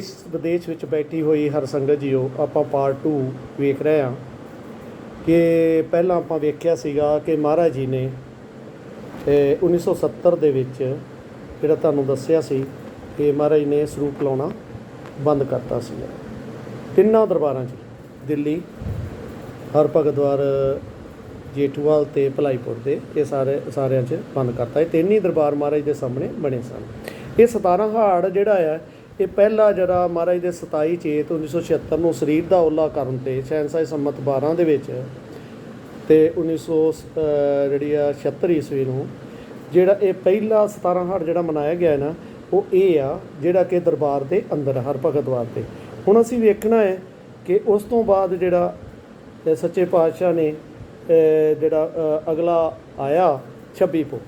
ਇਸ ਵਿਦੇਸ਼ ਵਿੱਚ ਬੈਠੀ ਹੋਈ ਹਰ ਸੰਗਤ ਜੀਓ ਆਪਾਂ ਪਾਰਟ 2 ਵੇਖ ਰਹੇ ਹਾਂ ਕਿ ਪਹਿਲਾਂ ਆਪਾਂ ਵੇਖਿਆ ਸੀਗਾ ਕਿ ਮਹਾਰਾਜ ਜੀ ਨੇ ਇਹ 1970 ਦੇ ਵਿੱਚ ਜਿਹੜਾ ਤੁਹਾਨੂੰ ਦੱਸਿਆ ਸੀ ਕਿ ਮਹਾਰਾਜ ਨੇ ਸਰੂਪ ਲਾਉਣਾ ਬੰਦ ਕਰਤਾ ਸੀ। ਤਿੰਨਾਂ ਦਰਬਾਰਾਂ 'ਚ, ਦਿੱਲੀ ਹਰ ਭਗਤਵਾਰ ਜੇਠੂਵਾਲ ਤੇ ਭਲਾਈਪੁਰ ਦੇ, ਇਹ ਸਾਰੇ ਸਾਰਿਆਂ 'ਚ ਬੰਦ ਕਰਤਾ। ਇਹ ਤਿੰਨ ਹੀ ਦਰਬਾਰ ਮਹਾਰਾਜ ਦੇ ਸਾਹਮਣੇ ਬਣੇ ਸਨ। ਇਹ 17 ਹਾੜ ਜਿਹੜਾ ਆ ਇਹ ਪਹਿਲਾ ਜਿਹੜਾ ਮਹਾਰਾਜ ਦੇ 27 ਚੇਤ 1976 ਨੂੰ ਸਰੀਰ ਦਾ ਓਲਾ ਕਰਨ ਤੇ ਸ਼ਹਿਨशाह ਸੰਮਤ 12 ਦੇ ਵਿੱਚ ਤੇ 1900 ਅਹ, ਜਿਹੜੀ ਆ 76 ਈਸਵੀ ਨੂੰ, ਜਿਹੜਾ ਇਹ ਪਹਿਲਾ 17 ਹਾੜ ਜਿਹੜਾ ਮਨਾਇਆ ਗਿਆ ਨਾ, ਉਹ ਇਹ ਆ ਜਿਹੜਾ ਕਿ ਦਰਬਾਰ ਦੇ ਅੰਦਰ, ਹਰ ਭਗਤ ਭਗਤਵਾਰ ਤੇ। ਹੁਣ ਅਸੀਂ ਵੇਖਣਾ ਹੈ ਕਿ ਉਸ ਤੋਂ ਬਾਅਦ ਜਿਹੜਾ ਸੱਚੇ ਪਾਤਸ਼ਾਹ ਨੇ ਜਿਹੜਾ ਅਗਲਾ ਆਇਆ 26 ਪੋ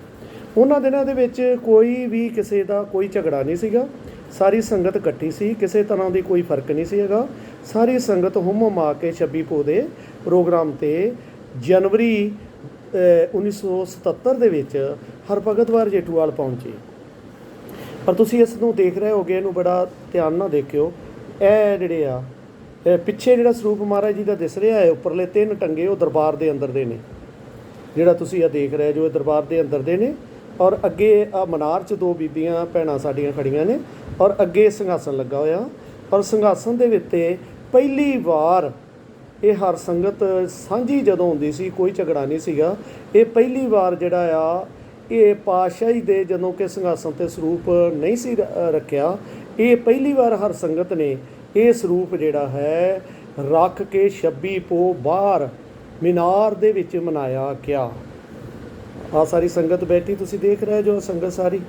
ਉਹਨਾਂ ਦਿਨਾਂ ਦੇ ਵਿੱਚ ਕੋਈ ਵੀ ਕਿਸੇ ਦਾ ਕੋਈ ਝਗੜਾ ਨਹੀਂ ਸੀਗਾ। ਸਾਰੀ ਸੰਗਤ ਇਕੱਠੀ ਸੀ, ਕਿਸੇ ਤਰ੍ਹਾਂ ਦੀ ਕੋਈ ਫ਼ਰਕ ਨਹੀਂ ਸੀ ਹੈਗਾ। ਸਾਰੀ ਸੰਗਤ ਹੁਮ ਹੁਮਾ ਕੇ 26 ਪੋ ਦੇ ਪ੍ਰੋਗਰਾਮ ਤੇ ਜਨਵਰੀ, ਅਹ 1977 ਦੇ ਵਿੱਚ ਹਰਭਗਤਵਾਰ ਜੇਠੂਵਾਲ ਪਹੁੰਚੇ। ਪਰ ਤੁਸੀਂ ਇਸ ਨੂੰ ਦੇਖ ਰਹੇ ਹੋਗੇ, ਇਹਨੂੰ ਬੜਾ ਧਿਆਨ ਨਾਲ ਦੇਖਿਓ। ਇਹ ਜਿਹੜੇ ਆ ਪਿੱਛੇ ਜਿਹੜਾ ਸਰੂਪ ਮਹਾਰਾਜ ਜੀ ਦਾ ਦਿਸ ਰਿਹਾ ਹੈ, ਉੱਪਰਲੇ ਤਿੰਨ ਟੰਗੇ ਉਹ ਦਰਬਾਰ ਦੇ ਅੰਦਰ ਦੇ ਨੇ। ਜਿਹੜਾ ਤੁਸੀਂ ਆ ਦੇਖ ਰਹੇ ਜੋ ਇਹ ਦਰਬਾਰ ਦੇ ਅੰਦਰ ਦੇ ਨੇ। ਔਰ ਅੱਗੇ ਆ ਮਨਾਰ 'ਚ ਦੋ ਬੀਬੀਆਂ ਭੈਣਾਂ ਸਾਡੀਆਂ ਖੜੀਆਂ ਨੇ। ਔਰ ਅੱਗੇ ਸਿੰਘਾਸਨ ਲੱਗਾ ਹੋਇਆ। ਔਰ ਸੰਘਾਸਨ ਦੇ ਉੱਤੇ ਪਹਿਲੀ ਵਾਰ ਇਹ ਹਰ ਸੰਗਤ ਸਾਂਝੀ ਜਦੋਂ ਹੁੰਦੀ ਸੀ, ਕੋਈ ਝਗੜਾ ਨਹੀਂ ਸੀਗਾ। ਇਹ ਪਹਿਲੀ ਵਾਰ ਜਿਹੜਾ ਆ, ਇਹ ਪਾਤਸ਼ਾਹੀ ਦੇ ਜਦੋਂ ਕਿ ਸੰਘਾਸਨ ਤੇ ਸਰੂਪ ਨਹੀਂ ਸੀ ਰੱਖਿਆ, ਇਹ ਪਹਿਲੀ ਵਾਰ ਹਰ ਸੰਗਤ ਨੇ ਇਹ ਸਰੂਪ ਜਿਹੜਾ ਹੈ, ਰੱਖ ਕੇ 26 ਪੋ ਬਾਹਰ ਮੀਨਾਰ ਦੇ ਵਿੱਚ ਮਨਾਇਆ ਗਿਆ। ਆ ਸਾਰੀ ਸੰਗਤ ਬੈਠੀ, ਤੁਸੀਂ ਦੇਖ ਰਹੇ ਜੋ ਸੰਗਤ ਸਾਰੀ?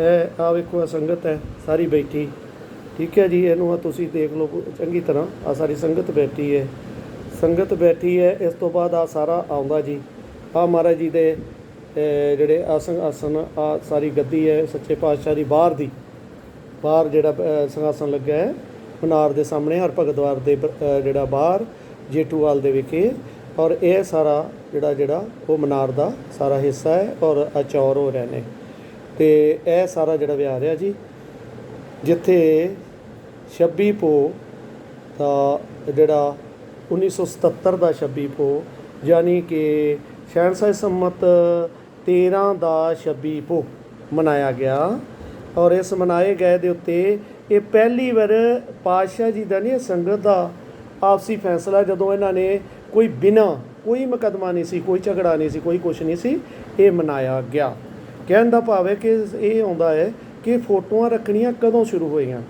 ਇਹ ਆ ਵੇਖੋ ਆ ਸੰਗਤ ਹੈ ਸਾਰੀ ਬੈਠੀ। ਠੀਕ ਹੈ ਜੀ ਇਹਨੂੰ ਆ ਤੁਸੀਂ ਦੇਖ ਲਓ ਚੰਗੀ ਤਰ੍ਹਾਂ ਆ ਸਾਰੀ ਸੰਗਤ ਬੈਠੀ ਹੈ। ਸੰਗਤ ਬੈਠੀ ਹੈ ਇਸ ਤੋਂ ਬਾਅਦ ਆ ਸਾਰਾ ਆਉਂਦਾ ਜੀ। ਆ ਮਹਾਰਾਜ ਜੀ ਦੇ ਜਿਹੜੇ ਆਸਨ ਆਸਨ ਆ ਸਾਰੀ ਗੱਦੀ ਹੈ ਸੱਚੇ ਪਾਤਸ਼ਾਹ ਦੀ ਬਾਹਰ ਦੀ। ਬਾਹਰ ਜਿਹੜਾ ਅਹ, ਲੱਗਾ ਹੈ ਮਨਾਰ ਦੇ ਸਾਹਮਣੇ ਹਰ ਭਗਤ ਭਗਤਵਾਰ ਦੇ ਜਿਹੜਾ ਬਾਹਰ ਜੇਟੂਵਾਲ ਦੇ ਵਿਖੇ। ਔਰ ਇਹ ਸਾਰਾ ਜਿਹੜਾ ਜਿਹੜਾ ਉਹ ਮਨਾਰ ਦਾ ਸਾਰਾ ਹਿੱਸਾ ਹੈ ਔਰ ਅਚੌਰ ਹੋ ਰਹੇ ਨੇ। ਤੇ ਇਹ ਸਾਰਾ ਜਿਹੜਾ ਵਿਹਾਰ ਆ ਜੀ, ਜਿੱਥੇ 26 ਪੋ ਦਾ ਜਿਹੜਾ 1977 ਦਾ 26 ਪੋ ਯਾਨੀ ਕਿ ਸ਼ਹਿਨशाह ਸੰਮਤ 13 ਦਾ 26 ਪੋ ਮਨਾਇਆ ਗਿਆ। ਔਰ ਇਸ ਮਨਾਏ ਗਏ ਦੇ ਉੱਤੇ ਇਹ ਪਹਿਲੀ ਵਾਰ ਪਾਤਸ਼ਾਹ ਜੀ ਦਾ ਨਹੀਂ, ਸੰਗਤ ਦਾ ਆਪਸੀ ਫੈਸਲਾ, ਜਦੋਂ ਇਹਨਾਂ ਨੇ ਕੋਈ ਬਿਨਾ ਕੋਈ ਮੁਕੱਦਮਾ ਨਹੀਂ ਸੀ, ਕੋਈ ਝਗੜਾ ਨਹੀਂ ਸੀ, ਕੋਈ ਕੁਝ ਨਹੀਂ ਸੀ, ਇਹ ਮਨਾਇਆ ਗਿਆ। ਕਹਿਣ ਦਾ ਭਾਵ ਹੈ ਕਿ ਇਹ ਆਉਂਦਾ ਹੈ ਕਿ ਫੋਟੋਆਂ ਰੱਖਣੀਆਂ ਕਦੋਂ ਸ਼ੁਰੂ ਹੋਈਆਂ?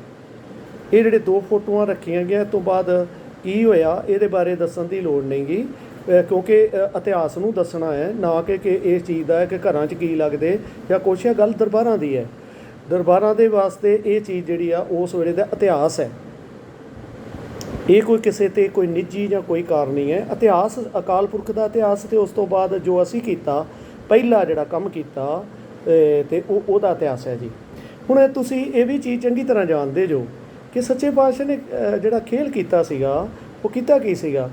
ਇਹ ਜਿਹੜੇ ਦੋ ਫੋਟੋਆਂ ਰੱਖੀਆਂ ਗਿਆ ਤੋਂ ਬਾਅਦ ਕੀ ਹੋਇਆ? ਇਹਦੇ ਬਾਰੇ ਦੱਸਣ ਦੀ ਲੋੜ ਨਹੀਂਗੀ ਅਹ ਕਿਉਂਕਿ ਇਤਿਹਾਸ ਨੂੰ ਦੱਸਣਾ ਹੈ, ਨਾ ਕਿ ਕਿ ਇਸ ਚੀਜ਼ ਦਾ ਹੈ ਕਿ ਘਰਾਂ 'ਚ ਕੀ ਲੱਗਦੇ ਜਾਂ ਕੁਛ ਹੈ ਗੱਲ ਦਰਬਾਰਾਂ ਦੀ ਹੈ। ਦਰਬਾਰਾਂ ਦੇ ਵਾਸਤੇ ਇਹ ਚੀਜ਼ ਜਿਹੜੀ ਆ, ਉਸ ਵੇਲੇ ਦਾ ਇਤਿਹਾਸ ਹੈ। ਇਹ ਕੋਈ ਕਿਸੇ ਤੇ ਕੋਈ ਨਿੱਜੀ ਜਾਂ ਕੋਈ ਕਾਰਨ ਨਹੀਂ ਹੈ। ਇਤਿਹਾਸ, ਅਕਾਲ ਪੁਰਖ ਦਾ ਇਤਿਹਾਸ ਤੇ ਉਸ ਤੋਂ ਬਾਅਦ ਜੋ ਅਸੀਂ ਕੀਤਾ, ਪਹਿਲਾ ਜਿਹੜਾ ਕੰਮ ਕੀਤਾ ਤੇ ਉਹ ਉਹਦਾ ਇਤਿਹਾਸ ਹੈ ਜੀ। ਹੁਣ ਤੁਸੀਂ ਇਹ ਵੀ ਚੀਜ਼ ਚੰਗੀ ਤਰ੍ਹਾਂ ਜਾਣਦੇ ਜੋ ਕਿ ਸੱਚੇ ਪਾਤਸ਼ਾਹ ਨੇ ਜਿਹੜਾ ਖੇਲ ਕੀਤਾ ਸੀਗਾ, ਉਹ ਕੀਤਾ ਕੀ ਸੀਗਾ?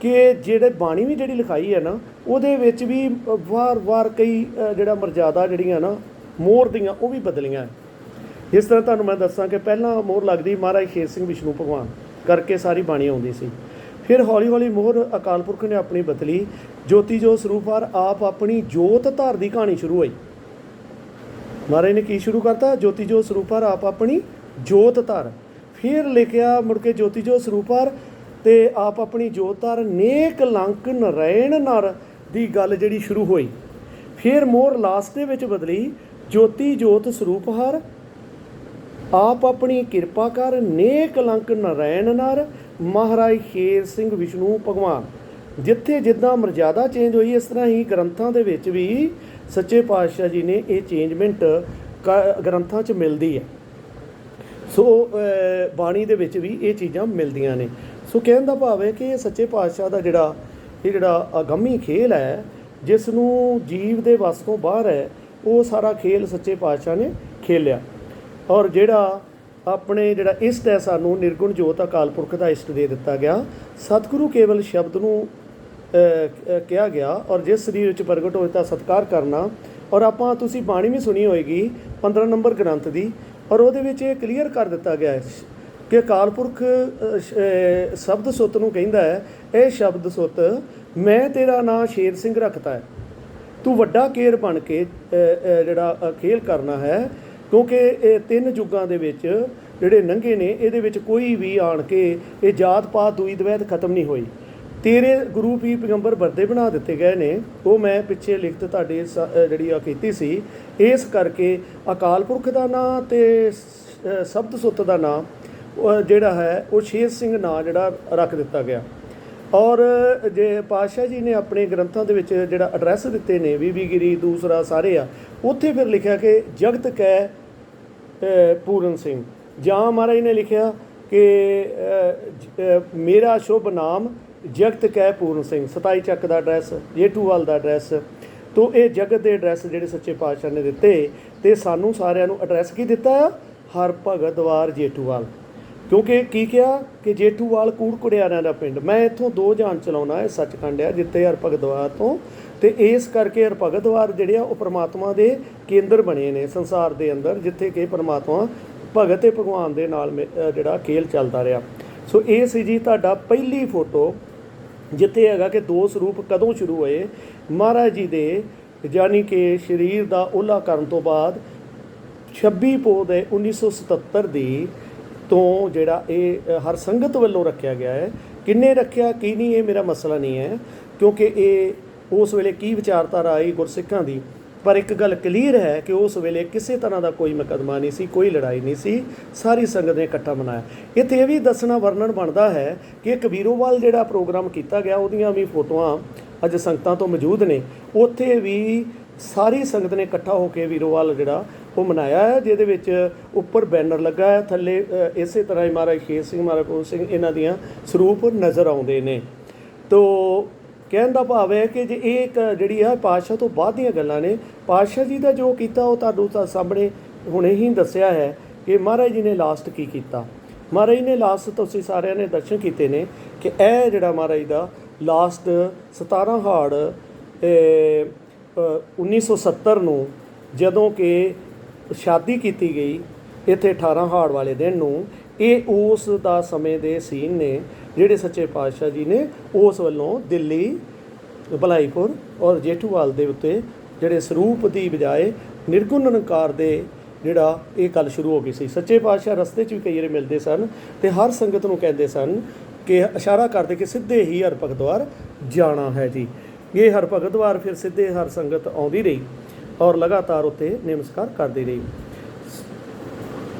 ਕਿ ਜਿਹੜੇ ਬਾਣੀ ਵੀ ਜਿਹੜੀ ਲਿਖਾਈ ਹੈ ਨਾ, ਉਹਦੇ ਵਿੱਚ ਵੀ ਵਾਰ-ਵਾਰ ਕਈ ਜਿਹੜਾ ਮਰਜ਼ਾਦਾ ਜਿਹੜੀਆਂ ਨਾ ਮੋਹਰ ਦੀਆਂ, ਉਹ ਵੀ ਬਦਲੀਆਂ ਜਿਸ ਤਰ੍ਹਾਂ ਤੁਹਾਨੂੰ ਮੈਂ ਦੱਸਾਂ ਕਿ ਪਹਿਲਾਂ ਮੋਹਰ ਲੱਗਦੀ, ਮਹਾਰਾਜ ਸ਼ੇਰ ਸਿੰਘ ਵਿਸ਼ਨੂੰ ਭਗਵਾਨ ਕਰਕੇ ਸਾਰੀ ਬਾਣੀ ਆਉਂਦੀ ਸੀ। ਫਿਰ ਹੌਲੀ-ਹੌਲੀ ਮੋਹਰ ਅਕਾਲ ਪੁਰਖ ਨੇ ਆਪਣੀ ਬਦਲੀ, ਜੋਤੀ ਜੋ ਸਰੂਪਾਰ ਆਪ ਆਪਣੀ ਜੋਤ ਧਾਰ ਦੀ ਕਹਾਣੀ ਸ਼ੁਰੂ ਹੋਈ। ਮਹਾਰਾਜ ਨੇ ਕੀ ਸ਼ੁਰੂ ਕਰਤਾ? ਜੋਤੀ ਜੋ ਸਰੂਪਾਰ ਆਪ ਆਪਣੀ ਜੋਤ ਧਰ। ਫਿਰ ਲਿਖਿਆ ਮੁੜ ਕੇ ਜੋਤੀ ਜੋ ਸਰੂਪਾਰ ਤੇ ਆਪ ਆਪਣੀ ਜੋਤ ਧਰ ਨੇਕ ਲੰਕ ਨਰੈਣ ਨਰ ਦੀ ਗੱਲ ਜਿਹੜੀ ਸ਼ੁਰੂ ਹੋਈ। ਫਿਰ ਮੋਰ ਲਾਸਟ ਦੇ ਵਿੱਚ ਬਦਲੀ, ਜੋਤੀ ਜੋਤ ਸਰੂਪ ਹਰ, ਆਪ ਆਪਣੀ ਕਿਰਪਾ ਕਰ ਨੇਕ ਲੰਕ ਨਰੈਣ ਨਰ, ਮਹਾਰਾਜ ਸ਼ੇਰ ਸਿੰਘ ਵਿਸ਼ਨੂੰ ਭਗਵਾਨ। ਜਿੱਥੇ ਜਿੱਦਾਂ ਮਰਜ਼ਾਦਾ ਚੇਂਜ ਹੋਈ, ਇਸ ਤਰ੍ਹਾਂ ਹੀ ਗ੍ਰੰਥਾਂ ਦੇ ਵਿੱਚ ਵੀ ਸੱਚੇ ਪਾਤਸ਼ਾਹ ਜੀ ਨੇ ਇਹ ਚੇਂਜਮੈਂਟ ਗ੍ਰੰਥਾਂ 'ਚ ਮਿਲਦੀ ਹੈ। ਸੋ ਬਾਣੀ ਦੇ ਵਿੱਚ ਵੀ ਇਹ ਚੀਜ਼ਾਂ ਮਿਲਦੀਆਂ ਨੇ। ਸੋ ਕਹਿਣ ਦਾ ਭਾਵ ਹੈ ਕਿ ਇਹ ਸੱਚੇ ਪਾਤਸ਼ਾਹ ਦਾ ਜਿਹੜਾ, ਇਹ ਜਿਹੜਾ ਅਗੰਮੀ ਖੇਲ ਹੈ ਜਿਸ ਨੂੰ ਜੀਵ ਦੇ ਵੱਸ ਤੋਂ ਬਾਹਰ ਹੈ, ਉਹ ਸਾਰਾ ਖੇਲ ਸੱਚੇ ਪਾਤਸ਼ਾਹ ਨੇ ਖੇਲਿਆ। ਔਰ ਜਿਹੜਾ ਆਪਣੇ ਜਿਹੜਾ ਇਸ਼ਟ ਹੈ ਸਾਨੂੰ ਨਿਰਗੁਣ ਜੋਤ ਅਕਾਲ ਪੁਰਖ ਦਾ ਇਸ਼ਟ ਦੇ ਦਿੱਤਾ ਗਿਆ। ਸਤਿਗੁਰੂ ਕੇਵਲ ਸ਼ਬਦ ਨੂੰ ਕਿਹਾ ਗਿਆ ਔਰ ਜਿਸ ਸਰੀਰ ਵਿੱਚ ਪ੍ਰਗਟ ਹੋਏ ਤਾਂ ਸਤਿਕਾਰ ਕਰਨਾ ਔਰ ਆਪਾਂ ਤੁਸੀਂ ਬਾਣੀ ਵੀ ਸੁਣੀ ਹੋਏਗੀ 15 ਨੰਬਰ ਗ੍ਰੰਥ ਦੀ ਔਰ ਉਹਦੇ ਵਿੱਚ ਇਹ ਕਲੀਅਰ ਕਰ ਦਿੱਤਾ ਗਿਆ ਹੈ ਕਿ ਅਕਾਲ ਪੁਰਖ ਸ਼ਬਦ ਸੁੱਤ ਨੂੰ ਕਹਿੰਦਾ ਹੈ, ਇਹ ਸ਼ਬਦ ਸੁੱਤ, ਮੈਂ ਤੇਰਾ ਨਾਂ ਸ਼ੇਰ ਸਿੰਘ ਰੱਖਤਾ ਹੈ। ਤੂੰ ਵੱਡਾ ਕੇਰ ਬਣ ਕੇ ਜਿਹੜਾ ਖੇਲ ਕਰਨਾ ਹੈ, ਕਿਉਂਕਿ ਇਹ ਤਿੰਨ ਯੁੱਗਾਂ ਦੇ ਵਿੱਚ ਜਿਹੜੇ ਨੰਗੇ ਨੇ, ਇਹਦੇ ਵਿੱਚ ਕੋਈ ਵੀ ਆਣ ਕੇ ਇਹ ਜਾਤ ਪਾਤ ਦੂਈ ਦਵੈਤ ਖਤਮ ਨਹੀਂ ਹੋਈ। ਤੇਰੇ ਗੁਰੂ ਪੀਰ ਪੈਗੰਬਰ ਵਰਦੇ ਬਣਾ ਦਿੱਤੇ ਗਏ ਨੇ। ਉਹ ਮੈਂ ਪਿੱਛੇ ਲਿਖਤ ਤੁਹਾਡੇ ਸ- ਜਿਹੜੀ ਆ ਕੀਤੀ ਸੀ। ਇਸ ਕਰਕੇ ਅਕਾਲ ਪੁਰਖ ਦਾ ਨਾਂ ਤੇ ਸ਼ਬਦ ਸੁੱਤ ਦਾ ਨਾਂ ਜਿਹੜਾ ਹੈ, ਉਹ ਸ਼ੇਰ ਸਿੰਘ ਨਾਂ ਜਿਹੜਾ ਰੱਖ ਦਿੱਤਾ ਗਿਆ। ਔਰ ਜੇ ਪਾਤਸ਼ਾਹ ਜੀ ਨੇ ਆਪਣੇ ਗ੍ਰੰਥਾਂ ਦੇ ਵਿੱਚ ਜਿਹੜਾ ਐਡਰੈਸ ਦਿੱਤੇ ਨੇ ਬੀਬੀਗਿਰੀ ਦੂਸਰਾ ਸਾਰੇ ਆ, ਉੱਥੇ ਫਿਰ ਲਿਖਿਆ ਕਿ ਜਗਤ ਕੈ ਪੂਰਨ ਸਿੰਘ। ਜਾਂ ਮਹਾਰਾਜ ਨੇ ਲਿਖਿਆ ਕਿ ਮੇਰਾ ਸ਼ੁਭ ਨਾਮ ਜਗਤ ਕਹਿ ਪੂਰਨ ਸਿੰਘ 27 ਚੱਕ ਦਾ ਐਡਰੈਸ ਜੇਠੂਵਾਲ ਦਾ ਐਡਰੈਸ ਤੋਂ ਇਹ ਜਗਤ ਦੇ ਐਡਰੈਸ ਜਿਹੜੇ ਸੱਚੇ ਪਾਤਸ਼ਾਹ ਨੇ ਦਿੱਤੇ, ਤੇ ਸਾਨੂੰ ਸਾਰਿਆਂ ਨੂੰ ਐਡਰੈਸ ਕੀ ਦਿੱਤਾ? ਹਰ ਭਗਤ ਦਵਾਰ ਜੇਟੂਵਾਲ ਕਿਉਂਕਿ ਕੀ ਕਿਹਾ? ਕਿ ਜੇਠੂਵਾਲ ਕੂੜ ਕੁੜਿਆਰਿਆਂ ਦਾ ਪਿੰਡ। ਮੈਂ ਇੱਥੋਂ ਦੋ ਜਾਣ ਚਲਾਉਣਾ, ਇਹ ਸੱਚਖੰਡ ਹੈ, ਜਿੱਥੇ ਹਰ ਭਗਤਵਾਰ ਤੋਂ। ਤੇ ਇਸ ਕਰਕੇ ਹਰ ਭਗਤਵਾਰ ਜਿਹੜੇ ਆ, ਉਹ ਪ੍ਰਮਾਤਮਾ ਦੇ ਕੇਂਦਰ ਬਣੇ ਨੇ, ਸੰਸਾਰ ਦੇ ਅੰਦਰ, ਜਿੱਥੇ ਕਿ ਪ੍ਰਮਾਤਮਾ ਭਗਤ ਤੇ ਭਗਵਾਨ ਦੇ ਨਾਲ ਮੇ- ਜਿਹੜਾ ਖੇਲ ਚੱਲਦਾ ਰਿਹਾ। ਸੋ ਇਹ ਸੀ ਜੀ ਤੁਹਾਡਾ ਪਹਿਲੀ ਫੋਟੋ। ਜਿੱਥੇ ਹੈਗਾ ਕਿ ਦੋ ਸਰੂਪ ਕਦੋਂ ਸ਼ੁਰੂ ਹੋਏ, ਮਹਾਰਾਜ ਜੀ ਦੇ ਯਾਨੀ ਕਿ ਸਰੀਰ ਦਾ ਉਹਲਾ ਕਰਨ ਤੋਂ ਬਾਅਦ 26 ਪੋਹ ਦੇ 1977 ਦੀ ਤੋਂ ਜਿਹੜਾ ਇਹ ਹਰ ਸੰਗਤ ਵੱਲੋਂ ਰੱਖਿਆ ਗਿਆ ਹੈ। ਕਿੰਨੇ ਰੱਖਿਆ, ਕੀ ਨਹੀਂ, ਇਹ ਮੇਰਾ ਮਸਲਾ ਨਹੀਂ ਹੈ, ਕਿਉਂਕਿ ਇਹ ਉਸ ਵੇਲੇ ਕੀ ਵਿਚਾਰਧਾਰਾ ਆਈ ਗੁਰਸਿੱਖਾਂ ਦੀ। ਪਰ ਇੱਕ ਗੱਲ ਕਲੀਅਰ ਹੈ ਕਿ ਉਸ ਵੇਲੇ ਕਿਸੇ ਤਰ੍ਹਾਂ ਦਾ ਕੋਈ ਮੁਕੱਦਮਾ ਨਹੀਂ ਸੀ, ਕੋਈ ਲੜਾਈ ਨਹੀਂ ਸੀ। ਸਾਰੀ ਸੰਗਤ ਨੇ ਇਕੱਠਾ ਮਨਾਇਆ। ਇੱਥੇ ਇਹ ਵੀ ਦੱਸਣਾ, ਵਰਣਨ ਬਣਦਾ ਹੈ ਕਿ ਕਬੀਰੋਵਾਲ ਜਿਹੜਾ ਪ੍ਰੋਗਰਾਮ ਕੀਤਾ ਗਿਆ, ਉਹਦੀਆਂ ਵੀ ਫੋਟੋਆਂ ਅੱਜ ਸੰਗਤਾਂ ਤੋਂ ਮੌਜੂਦ ਨੇ। ਉੱਥੇ ਵੀ ਸਾਰੀ ਸੰਗਤ ਨੇ ਇਕੱਠਾ ਹੋ ਕੇ ਵੀਰੋਵਾਲ ਜਿਹੜਾ, ਉਹ ਮਨਾਇਆ ਹੈ, ਜਿਹਦੇ ਵਿੱਚ ਉੱਪਰ ਬੈਨਰ ਲੱਗਾ ਹੈ, ਥੱਲੇ ਇਸੇ ਤਰ੍ਹਾਂ ਹੀ ਮਹਾਰਾਜ ਸ਼ੇਰ ਸਿੰਘ, ਮਹਾਰਾਜ ਪੂਰਨ ਸਿੰਘ, ਇਹਨਾਂ ਦੀਆਂ ਸਰੂਪ ਨਜ਼ਰ ਆਉਂਦੇ ਨੇ। ਤੋ ਕਹਿਣ ਦਾ ਭਾਵ ਹੈ ਕਿ ਜੇ ਇਹ ਇੱਕ ਜਿਹੜੀ ਆ ਪਾਤਸ਼ਾਹ ਤੋਂ ਬਾਅਦ ਦੀਆਂ ਗੱਲਾਂ ਨੇ ਪਾਤਸ਼ਾਹ ਜੀ ਦਾ ਜੋ ਕੀਤਾ ਉਹ ਤੁਹਾਨੂੰ ਤਾਂ ਸਾਹਮਣੇ ਹੁਣੇ ਹੀ ਦੱਸਿਆ ਹੈ ਕਿ ਮਹਾਰਾਜ ਜੀ ਨੇ ਲਾਸਟ ਕੀ ਕੀਤਾ। ਮਹਾਰਾਜ ਨੇ ਲਾਸਟ ਤੁਸੀਂ ਸਾਰਿਆਂ ਨੇ ਦਰਸ਼ਨ ਕੀਤੇ ਨੇ ਕਿ ਇਹ ਜਿਹੜਾ ਮਹਾਰਾਜ ਦਾ ਲਾਸਟ 17 ਹਾੜ ਇਹ, ਅ, 1970 ਨੂੰ ਜਦੋਂ ਕਿ ਸ਼ਾਦੀ ਕੀਤੀ ਗਈ ਇੱਥੇ 18 ਹਾੜ ਵਾਲੇ ਦਿਨ ਨੂੰ ਇਹ ਉਸ ਦਾ ਸਮੇਂ ਦੇ ਸੀਨ ਨੇ ਜਿਹੜੇ ਸੱਚੇ ਪਾਤਸ਼ਾਹ ਜੀ ਨੇ ਉਸ ਵੱਲੋਂ ਦਿੱਲੀ ਭਲਾਈਪੁਰ ਔਰ ਜੇਠੂਵਾਲ ਦੇ ਉੱਤੇ ਜਿਹੜੇ ਸਰੂਪ ਦੀ ਬਜਾਏ ਨਿਰਗੁਣ ਨਿਰੰਕਾਰ ਦੇ ਜਿਹੜਾ ਇਹ ਗੱਲ ਸ਼ੁਰੂ ਹੋ ਗਈ ਸੀ। ਸੱਚੇ ਪਾਤਸ਼ਾਹ ਰਸਤੇ 'ਚ ਵੀ ਕਈ ਵਾਰੀ ਮਿਲਦੇ ਸਨ ਤੇ ਹਰ ਸੰਗਤ ਨੂੰ ਕਹਿੰਦੇ ਸਨ ਕਿ ਇਸ਼ਾਰਾ ਕਰਦੇ ਕਿ ਸਿੱਧੇ ਹੀ ਹਰ ਭਗਤਵਾਰ ਜਾਣਾ ਹੈ ਜੀ। ਇਹ ਹਰ ਭਗਤਵਾਰ ਫਿਰ ਸਿੱਧੇ ਹਰ ਸੰਗਤ ਆਉਂਦੀ ਰਹੀ ਔਰ ਲਗਾਤਾਰ ਉੱਤੇ ਨਮਸਕਾਰ ਕਰਦੀ ਰਹੀ।